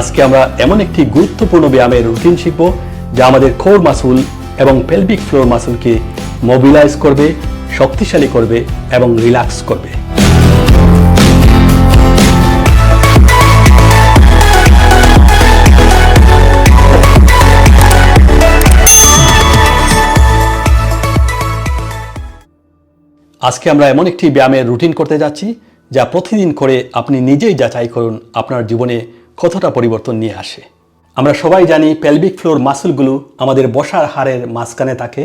আজকে আমরা এমন একটি গুরুত্বপূর্ণ ব্যায়ামের রুটিন শিখব যা আমাদের খোর মাসুল এবং পেলভিক ফ্লোর মাসুলকে মোবিলাইজ করবে, শক্তিশালী করবে এবং রিল্যাক্স করবে। আজকে আমরা এমন একটি ব্যায়ামের রুটিন করতে যাচ্ছি যা প্রতিদিন করে আপনি নিজেই যাচাই করুন আপনার জীবনে কতটা পরিবর্তন নিয়ে আসে। আমরা সবাই জানি পেলভিক ফ্লোর মাসুলগুলো আমাদের বসার হাড়ের মাঝখানে থাকে।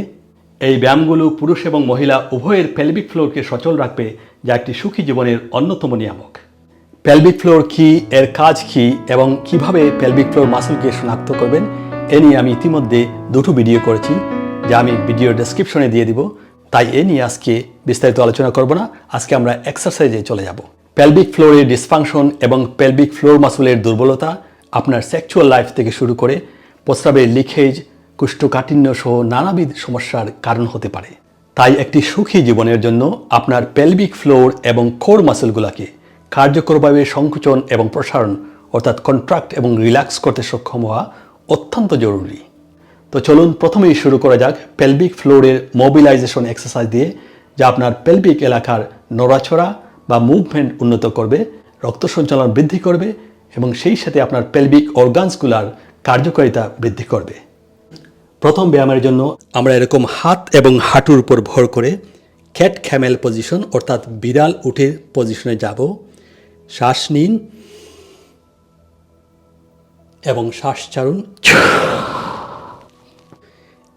এই ব্যায়ামগুলো পুরুষ এবং মহিলা উভয়ের পেলভিক ফ্লোরকে সচল রাখবে, যা একটি সুখী জীবনের অন্যতম নিয়ামক। পেলভিক ফ্লোর কি, এর কাজ কি, এবং কীভাবে পেলভিক ফ্লোর মাসুলকে শনাক্ত করবেন, এ নিয়ে আমি ইতিমধ্যে দুটো ভিডিও করেছি, যা আমি ভিডিও ডেসক্রিপশনে দিয়ে দিব। তাই এ নিয়ে আজকে বিস্তারিত আলোচনা করব না, আজকে আমরা এক্সারসাইজে চলে যাব। পেলভিক ফ্লোরের ডিসফাংশন এবং পেলভিক ফ্লোর মাসুলের দুর্বলতা আপনার সেক্সুয়াল লাইফ থেকে শুরু করে প্রস্রাবের লিখেজ, কুষ্ঠকাঠিন্য সহ নানাবিধ সমস্যার কারণ হতে পারে। তাই একটি সুখী জীবনের জন্য আপনার পেলভিক ফ্লোর এবং কোর মাসুলগুলোকে কার্যকরভাবে সংকুচন এবং প্রসারণ অর্থাৎ কন্ট্রাক্ট এবং রিল্যাক্স করতে সক্ষম হওয়া অত্যন্ত জরুরি। তো চলুন প্রথমেই শুরু করা যাক পেলভিক ফ্লোরের মোবিলাইজেশন এক্সারসাইজ দিয়ে, যা আপনার পেলভিক এলাকার নড়াচড়া বা মুভমেন্ট উন্নত করবে, রক্ত সঞ্চালন বৃদ্ধি করবে এবং সেই সাথে আপনার পেলভিক অর্গানসগুলার কার্যকারিতা বৃদ্ধি করবে। প্রথম ব্যায়ামের জন্য আমরা এরকম হাত এবং হাঁটুর উপর ভর করে ক্যাট খ্যামেল পজিশন অর্থাৎ বিড়াল উঠে পজিশনে যাব। শ্বাস নিন এবং শ্বাস ছাড়ুন।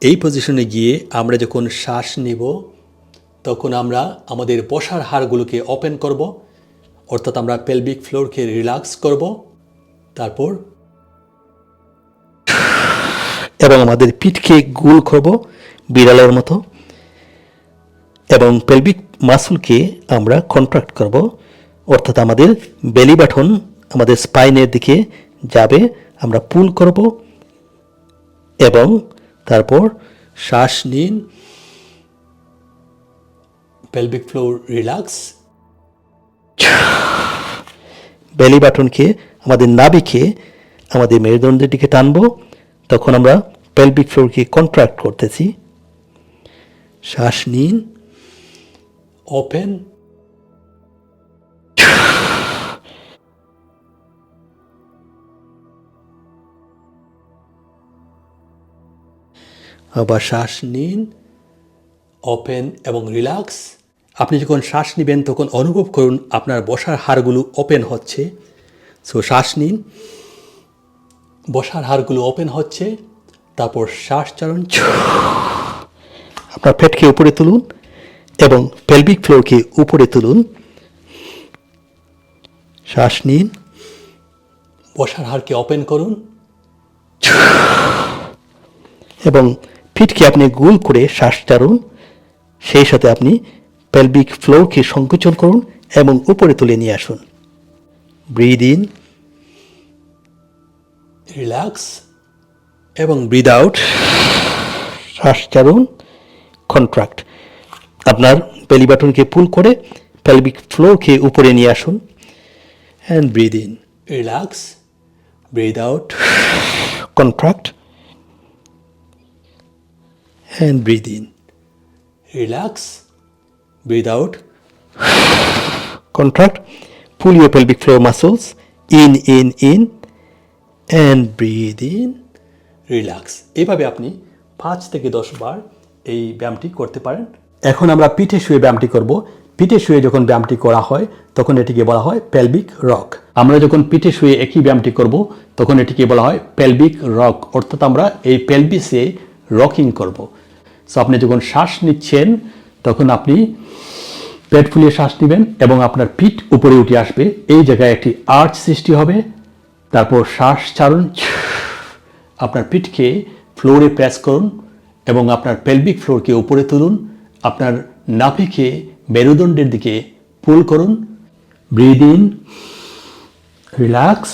এই পজিশনে গিয়ে আমরা যখন শ্বাস নিব তখন আমরা আমাদের বসার হাড়গুলোকে ওপেন করব, অর্থাৎ আমরা পেলভিক ফ্লোরকে রিল্যাক্স করব, তারপর এবং আমাদের পিঠকে গোল করব বিড়ালের মতো, এবং পেলভিক মাসুলকে আমরা কন্ট্রাক্ট করব, অর্থাৎ আমাদের বেলি বাটন আমাদের স্পাইনের দিকে যাবে, আমরা পুল করব, এবং তারপর শ্বাস নিন। পেলভিক ফ্লোর রিল্যাক্স বেলি বাটনকে আমাদের নাভিকে আমাদের মেরুদণ্ডের দিকে টানবো। তখন আমরা পেলভিক ফ্লোরকে কন্ট্রাক্ট করতেছি। শ্বাস নিন। ওপেন আবার শ্বাস নিন। ওপেন এবং রিল্যাক্স আপনি যখন শ্বাস নেবেন, তখন অনুভব করুন আপনার বসার হাড়গুলো ওপেন হচ্ছে। সো শ্বাস নিন। বসার হাড়গুলো ওপেন হচ্ছে। তারপর শ্বাস চারণ আপনার পেটকে উপরে তুলুন এবং পেলভিক ফ্লোরকে উপরে তুলুন। শ্বাস নিন। বসার হাড়কে ওপেন করুন। এবং পিঠকে আপনি গোল করে শ্বাস চারুন সেই সাথে আপনি পেলভিক ফ্লোরকে সংকুচন করুন এবং উপরে তুলে নিয়ে আসুন। ব্রিদ ইন, রিল্যাক্স এবং ব্রিদ আউট। শ্বাস ছাড়ুন কন্ট্রাক্ট। আপনার বেলি বাটনকে পুল করে পেলভিক ফ্লোরকে উপরে নিয়ে আসুন। And breathe in, relax breathe out. Contract. And breathe in Relax. Breathe out. Contract. Pull your pelvic floor muscles in, in, in, and breathe in. Relax. এভাবে আপনি পাঁচ থেকে দশ বার এই ব্যায়ামটি করতে পারেন এখন আমরা পিঠে শুয়ে ব্যায়ামটি করব পিঠে শুয়ে যখন ব্যায়ামটি করা হয় তখন এটিকে বলা হয় পেলভিক রক আমরা যখন পিঠে শুয়ে একই ব্যায়ামটি করব তখন এটিকে বলা হয় পেলভিক রক অর্থাৎ আমরা এই পেলভিসে রকিং করব সো আপনি যখন শ্বাস নিচ্ছেন তখন আপনি পেট ফুলিয়ে শ্বাস নেবেন এবং আপনার পিঠ উপরে উঠে আসবে। এই জায়গায় একটি আর্চ সৃষ্টি হবে। তারপর শ্বাস ছাড়ুন। আপনার পিঠকে ফ্লোরে প্রেস করুন এবং আপনার পেলভিক ফ্লোরকে উপরে তুলুন। আপনার নাভিকে মেরুদণ্ডের দিকে পুল করুন। Breathe in, relax.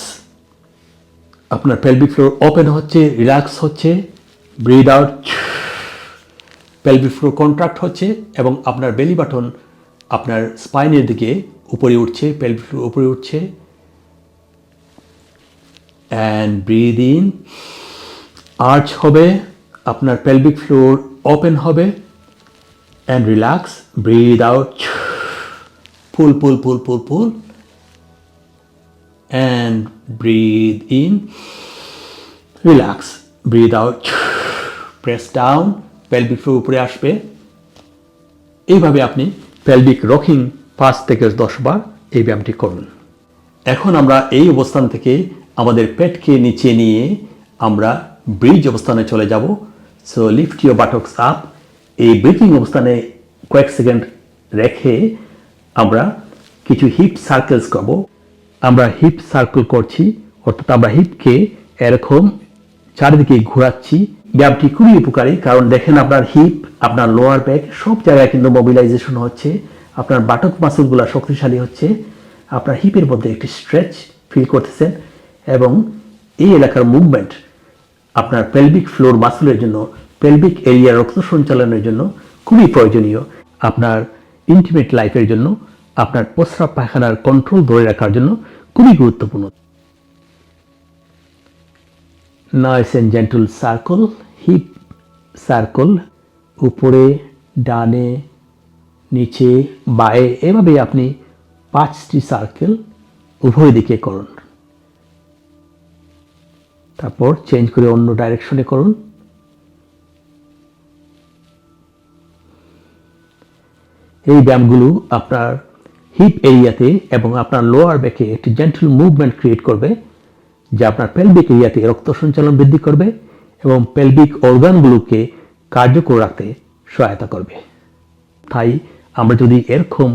আপনার পেলভিক ফ্লোর ওপেন হচ্ছে, রিল্যাক্স হচ্ছে। Breathe out. Pelvic floor contract হচ্ছে এবং আপনার বেলি বাটন আপনার স্পাইনের দিকে উপরে উঠছে পেলভিক ফ্লোর উপরে উঠছে। অ্যান্ড ব্রিদ ইন আর্চ হবে, আপনার পেলভিক ফ্লোর ওপেন হবে। And relax breathe out pull pull pull pull pull and breathe in relax breathe out press down pelvic floor উপরে আসবে। এইভাবে আপনি পেলভিক রকিং পাঁচ থেকে দশ বার এই ব্যায়ামটি করুন। এখন আমরা এই অবস্থান থেকে আমাদের পেটকে নিচে নিয়ে আমরা ব্রিজ অবস্থানে চলে যাব। So lift your buttocks up এই ব্রিথিং অবস্থানে কয়েক সেকেন্ড রেখে আমরা কিছু হিপ সার্কেলস করব। আমরা হিপ সার্কেল করছি, অর্থাৎ আমরা হিপকে এরকম চারিদিকে ঘোরাচ্ছি। ব্যায়ামটি খুবই উপকারী, কারণ দেখেন আপনার হিপ আপনার লোয়ার ব্যাক সব জায়গায় কিন্তু মোবিলাইজেশন হচ্ছে, আপনার বাটক মাসুলগুলো শক্তিশালী হচ্ছে, আপনার হিপের মধ্যে একটি স্ট্রেচ ফিল করতেছেন এবং এই এলাকার মুভমেন্ট আপনার পেলভিক ফ্লোর মাসুলের জন্য পেলভিক এরিয়া রক্ত সঞ্চালনের জন্য খুবই প্রয়োজনীয়। আপনার ইন্টিমেট লাইফের জন্য, আপনার প্রস্রাব পায়খানার কন্ট্রোল ধরে রাখার জন্য খুবই গুরুত্বপূর্ণ। Nice and gentle circle hip circle, উপরে, ডানে, নিচে, বায়ে এভাবে আপনি পাঁচটি সার্কেল উভয় দিকে করুন। তারপর চেঞ্জ করে অন্য ডাইরেকশনে করুন। এই ব্যায়ামগুলো আপনার হিপ এরিয়াতে এবং আপনার লোয়ার ব্যাকে একটি জেন্টল মুভমেন্ট ক্রিয়েট করবে, যা আপনার পেলভিক এরিয়াতে রক্ত সঞ্চালন বৃদ্ধি করবে। এবং পেলভিক অর্গানগুলোকে কার্যকর রাখতে সহায়তা করবে। তাই আমরা যদি এরকম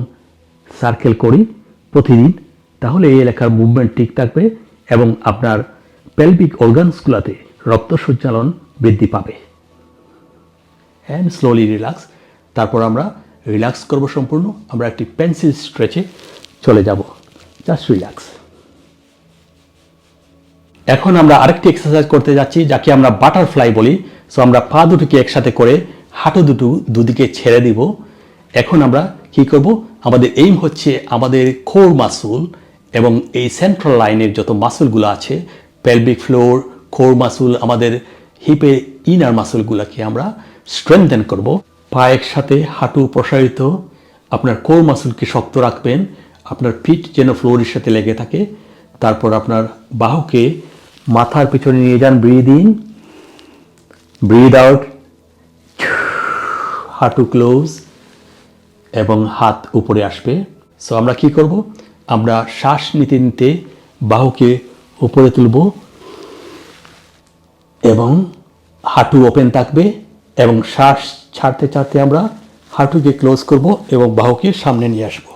সার্কেল করি প্রতিদিন, তাহলে এই এলাকার মুভমেন্ট ঠিক থাকবে এবং আপনার পেলভিক অর্গানসগুলোতে রক্ত সঞ্চালন বৃদ্ধি পাবে। অ্যান্ড স্লোলি রিল্যাক্স তারপর আমরা রিল্যাক্স করব সম্পূর্ণ। আমরা একটি পেন্সিল স্ট্রেচে চলে যাব। জাস্ট রিল্যাক্স এখন আমরা আরেকটি এক্সারসাইজ করতে যাচ্ছি, যাকে আমরা বাটারফ্লাই বলি। সো আমরা পা দুটোকে একসাথে করে হাঁটু দুটো দুদিকে ছেড়ে দিব। এখন আমরা কি করব? আমাদের এইম হচ্ছে আমাদের খোর মাসুল এবং এই সেন্ট্রাল লাইনের যত মাসুলগুলো আছে পেলভিক ফ্লোর খোর মাসুল আমাদের হিপে ইনার মাসুলগুলোকে আমরা স্ট্রেংথেন করব। পা একসাথে হাঁটু প্রসারিত, আপনার কোর মাসুলকে শক্ত রাখবেন, আপনার পিঠ যেন ফ্লোরের সাথে লেগে থাকে, তারপর আপনার বাহুকে মাথার পিছনে নিয়ে যান ব্রিদ ইন ব্রিদ আউট হাঁটু ক্লোজ এবং হাত উপরে আসবে। সো আমরা কি করব? আমরা শ্বাস নিতে নিতে বাহুকে উপরে তুলব এবং হাঁটু ওপেন থাকবে এবং শ্বাস ছাড়তে ছাড়তে আমরা হাঁটুকে ক্লোজ করব এবং বাহুকে সামনে নিয়ে আসব।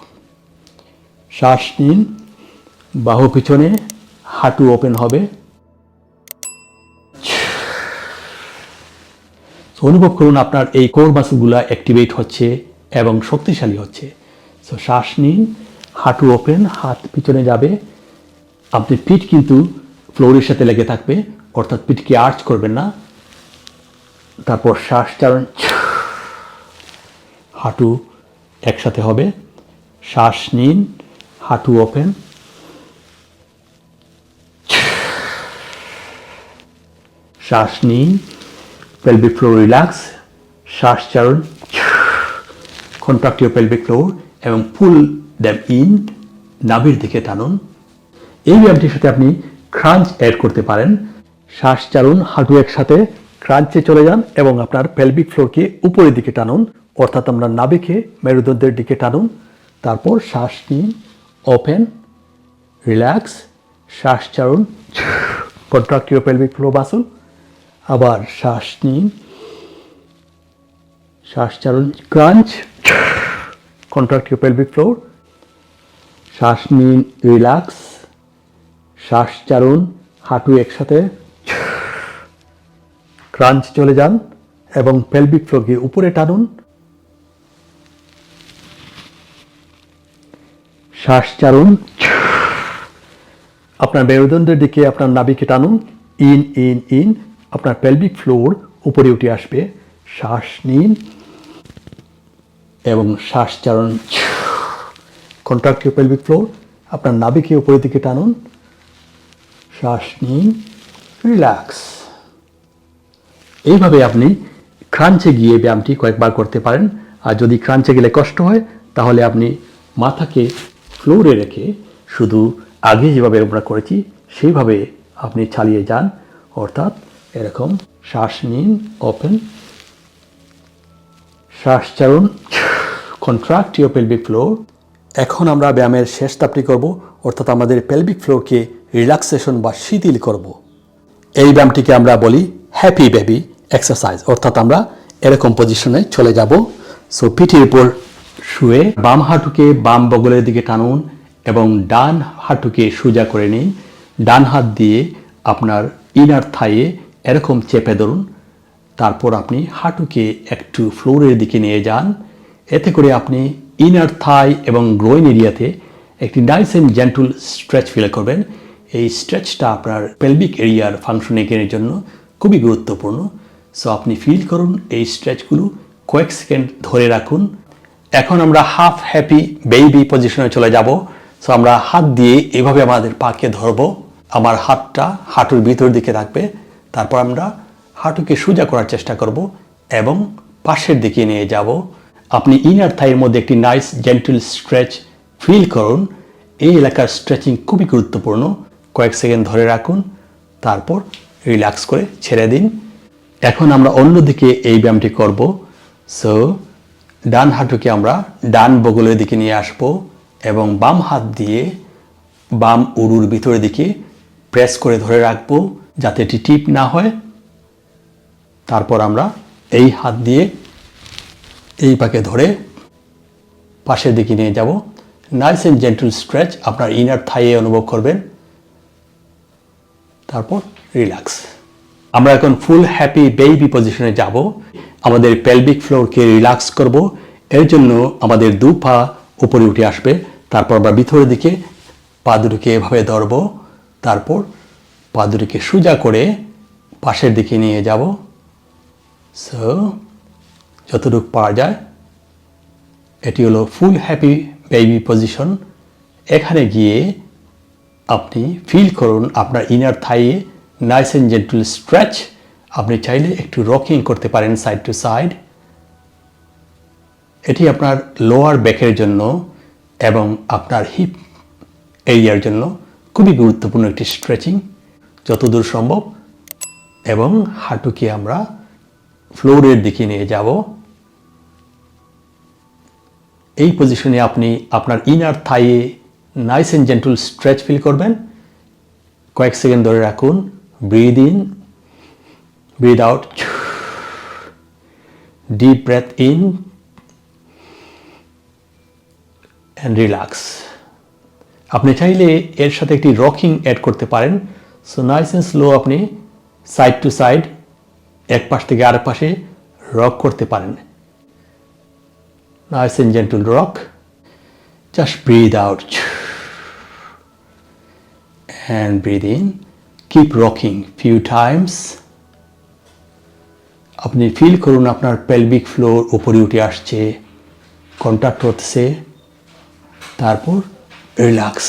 শ্বাস নিন, বাহু পিছনে, হাঁটু ওপেন হবে। অনুভব করুন আপনার এই কোর মাসুলগুলো অ্যাক্টিভেট হচ্ছে এবং শক্তিশালী হচ্ছে। সো শ্বাস নিন, হাঁটু ওপেন হাত পিছনে যাবে। আপনি পিঠ কিন্তু ফ্লোরের সাথে লেগে থাকবে, অর্থাৎ পিঠকে আর্চ করবেন না। তারপর শ্বাস চারণ হাঁটু একসাথে হবে। শ্বাস নিন, হাঁটু ওপেন শ্বাস নিন পেলভিক ফ্লোর রিল্যাক্স শ্বাস চারণ কন্ট্রাক্ট ইউর পেলভিক ফ্লোর এবং পুল দ্যাম ইন নাভির দিকে টানুন। এই ব্যায়ামটির সাথে আপনি ক্রাঞ্চ অ্যাড করতে পারেন। শ্বাস চারুন হাঁটু একসাথে ক্রাঞ্চে চলে যান এবং আপনার পেলভিক ফ্লোরকে উপরের দিকে টানুন, অর্থাৎ আমরা নাভিকে মেরুদণ্ডের দিকে টানুন। তারপর শ্বাস নিন ওপেন রিল্যাক্স শ্বাস Charun contract your pelvic floor muscle আবার শ্বাস নিন। শ্বাস চারুন ক্রাঞ্চ। Contract pelvic floor. শ্বাস নিন, রিল্যাক্স। শ্বাস চারুন হাঁটু একসাথে। ক্রাঞ্চ চলে যান এবং পেলভিক ফ্লোরকে উপরে টানুন। শ্বাস চারুন আপনার মেরুদণ্ডের দিকে আপনার নাভিকে টানুন। In in in. আপনার পেলভিক ফ্লোর উপরে উঠে আসবে। শ্বাস নিন এবং শ্বাস চারণ কন্ট্রাক্ট পেলভিক ফ্লোর আপনার নাভিকে উপরের দিকে টানুন। শ্বাস নিন রিল্যাক্স এইভাবে আপনি ক্রাঞ্চে গিয়ে ব্যায়ামটি কয়েকবার করতে পারেন। আর যদি ক্রাঞ্চে গেলে কষ্ট হয়, তাহলে আপনি মাথাকে ফ্লোরে রেখে শুধু আগে যেভাবে আমরা করেছি, সেইভাবে আপনি চালিয়ে যান। অর্থাৎ এরকম, শ্বাস নিন ওপেন শ্বাস চারুন কন্ট্রাক্ট ইউর পেলভিক ফ্লোর এখন আমরা ব্যায়ামের শেষ ধাপটি করব, অর্থাৎ আমাদের পেলভিক ফ্লোরকে রিল্যাক্সেশন বা শিথিল করব। এই ব্যায়ামটিকে আমরা বলি হ্যাপি বেবি এক্সারসাইজ অর্থাৎ আমরা এরকম পজিশনে চলে যাব। সো পিঠের উপর শুয়ে বাম হাঁটুকে বাম বগলের দিকে টানুন এবং ডান হাঁটুকে সোজা করে নিন। ডান হাত দিয়ে আপনার ইনার থাইয়ে এরকম চেপে ধরুন, তারপর আপনি হাঁটুকে একটু ফ্লোরের দিকে নিয়ে যান। এতে করে আপনি ইনার থাই এবং গ্রোইন এরিয়াতে একটি nice and gentle stretch feel করবেন। এই স্ট্রেচটা আপনার পেলভিক এরিয়ার ফাংশনিংয়ের জন্য খুবই গুরুত্বপূর্ণ। সো আপনি ফিল করুন এই স্ট্রেচগুলো কয়েক সেকেন্ড ধরে রাখুন। এখন আমরা হাফ হ্যাপি বেবি পজিশনে চলে যাব। সো আমরা হাত দিয়ে এভাবে আমাদের পাকে ধরবো। আমার হাতটা হাঁটুর ভিতর দিকে রাখবে তারপর আমরা হাঁটুকে সোজা করার চেষ্টা করব এবং পাশের দিকে নিয়ে যাব। আপনি ইনার থাইয়ের মধ্যে একটি নাইস জেন্টল স্ট্রেচ ফিল করুন। এই এলাকার স্ট্রেচিং খুবই গুরুত্বপূর্ণ। কয়েক সেকেন্ড ধরে রাখুন, তারপর রিল্যাক্স করে ছেড়ে দিন। এখন আমরা অন্যদিকে এই ব্যায়ামটি করব। সো ডান হাঁটুকে আমরা ডান বগলের দিকে নিয়ে আসব এবং বাম হাত দিয়ে বাম উরুর ভিতরের দিকে প্রেস করে ধরে রাখব। যাতে এটি টিপ না হয়। তারপর আমরা এই হাত দিয়ে এই পাকে ধরে পাশের দিকে নিয়ে যাব। নাইস অ্যান্ড জেন্টল স্ট্রেচ আপনার ইনার থাইয়ে অনুভব করবেন। তারপর রিল্যাক্স আমরা এখন ফুল হ্যাপি বেবি পজিশনে যাব। আমাদের পেলভিক ফ্লোরকে রিল্যাক্স করব। এর জন্য আমাদের দু পা উপরে উঠে আসবে। তারপর আমরা ভিতরের দিকে পা দুটোকে এভাবে ধরব। তারপর পা দুটোকে সোজা করে পাশের দিকে নিয়ে যাব। সো যতটুকু পাওয়া যায়, এটি হলো ফুল হ্যাপি বেবি পজিশন এখানে গিয়ে আপনি ফিল করুন আপনার ইনার থাইয়ে নাইস অ্যান্ড জেন্টুল স্ট্রেচ আপনি চাইলে একটু রকিং করতে পারেন সাইড টু সাইড এটি আপনার লোয়ার ব্যাকের জন্য এবং আপনার হিপ এরিয়ার জন্য খুবই গুরুত্বপূর্ণ একটি স্ট্রেচিং যতদূর সম্ভব, এবং হাঁটুকে আমরা ফ্লোরের দিকে নিয়ে যাব। এই পজিশনে আপনি আপনার inner থাইয়ে nice and gentle stretch feel করবেন। কয়েক সেকেন্ড ধরে রাখুন। Breathe in breathe out deep breath in and relax আপনি চাইলে এর সাথে একটি রকিং অ্যাড করতে পারেন। সো নাইস অ্যান্ড স্লো আপনি সাইড টু সাইড এক পাশ থেকে আরেক পাশে রক করতে পারেন nice and gentle rock just breathe out and breathe in. Keep rocking few times. আপনি ফিল করুন আপনার পেলভিক ফ্লোর উপরে উঠে আসছে কন্ট্যাক্ট হচ্ছে তারপর রিল্যাক্স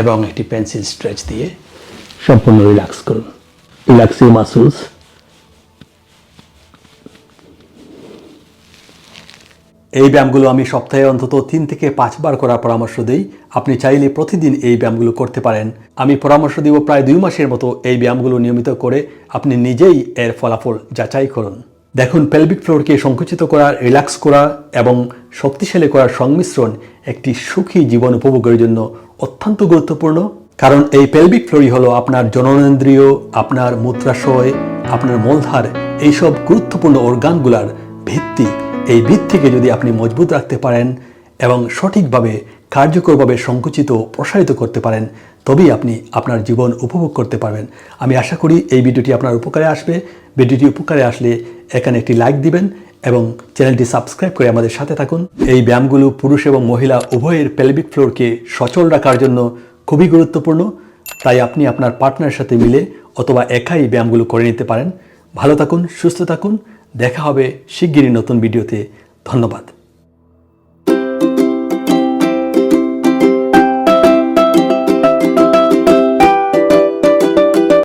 এবং একটি পেন্সিল স্ট্রেচ দিয়ে সম্পূর্ণ রিল্যাক্স করুন। Relaxing muscles. এই ব্যায়ামগুলো আমি সপ্তাহে অন্তত তিন থেকে পাঁচবার করার পরামর্শ দিই। আপনি চাইলে প্রতিদিন এই ব্যায়ামগুলো করতে পারেন। আমি পরামর্শ দিব প্রায় দুই মাসের মতো এই ব্যায়ামগুলো নিয়মিত করে আপনি নিজেই এর ফলাফল যাচাই করুন। দেখুন পেলভিক ফ্লোরকে সংকুচিত করা রিল্যাক্স করা এবং শক্তিশালী করার সংমিশ্রণ একটি সুখী জীবন উপভোগের জন্য অত্যন্ত গুরুত্বপূর্ণ। কারণ এই পেলভিক ফ্লোরই হলো আপনার জননেন্দ্রিয়, আপনার মূত্রাশয় আপনার মলধার, এইসব গুরুত্বপূর্ণ অর্গানগুলার ভিত্তি। এই ভিত্তিকে যদি আপনি মজবুত রাখতে পারেন এবং সঠিকভাবে, কার্যকরভাবে সংকুচিত প্রসারিত করতে পারেন তবেই আপনি আপনার জীবন উপভোগ করতে পারবেন। আমি আশা করি এই ভিডিওটি আপনার উপকারে আসবে। ভিডিওটি উপকারে আসলে এখানে একটি লাইক দিবেন এবং চ্যানেলটি সাবস্ক্রাইব করে আমাদের সাথে থাকুন। এই ব্যায়ামগুলো পুরুষ এবং মহিলা উভয়ের পেলভিক ফ্লোরকে সচল রাখার জন্য খুবই গুরুত্বপূর্ণ। তাই আপনি আপনার পার্টনারের সাথে মিলে অথবা একাই ব্যায়ামগুলো করে নিতে পারেন। ভালো থাকুন, সুস্থ থাকুন। দেখা হবে শিগগিরই নতুন ভিডিওতে। ধন্যবাদ।